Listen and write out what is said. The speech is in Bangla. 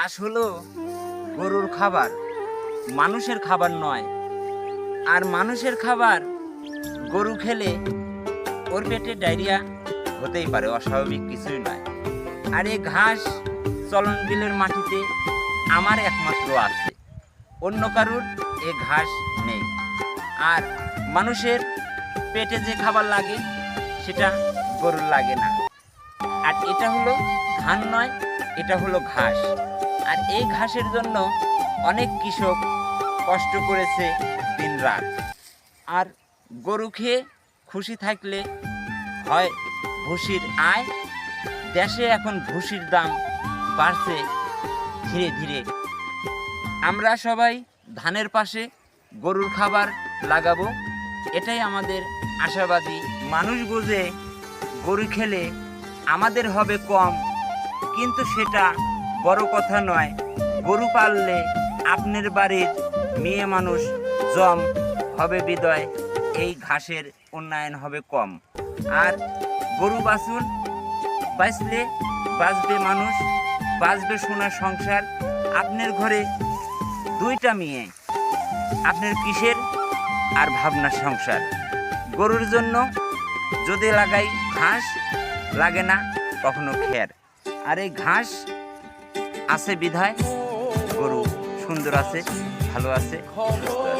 ঘাস হলো গরুর খাবার, মানুষের খাবার নয়। আর মানুষের খাবার গরু খেলে ওর পেটে ডায়রিয়া হতেই পারে, অস্বাভাবিক কিছুই নয়। আর এই ঘাস চলন বিলের মাটিতে আমার একমাত্র আছে। অন্য কারুর এ ঘাস নেই। আর মানুষের পেটে যে খাবার লাগে, সেটা গরুর লাগে না। আর এটা হলো ধান নয়, এটা হলো ঘাস। আর এই ঘাসের জন্য অনেক কৃষক কষ্ট করেছে দিন রাত আর গরু খেয়ে খুশি থাকলে হয় ভুসির আয়। দেশে এখন ভুসির দাম বাড়ছে ধীরে ধীরে। আমরা সবাই ধানের পাশে গরুর খাবার লাগাবো, এটাই আমাদের আশাবাদী। মানুষ বোঝে গরু খেলে আমাদের হবে কম, কিন্তু সেটা বড় কথা নয়, গরু পাললে আপনার বাড়ির মেয়ে মানুষ জম হবে বিদয়, এই ঘাসের উন্নয়ন হবে কম। আর গরু বাছুর বাঁচলে বাঁচবে মানুষ, বাঁচবে সোনার সংসার। আপনার ঘরে দুইটা মেয়ে, আপনার কিসের আর ভাবনার সংসার। গরুর জন্য যদি লাগাই ঘাস, লাগে না কখনো খের। আর এই ঘাস আছে বিধায় গরু সুন্দর আছে ভালো আছে সুস্থ আছে।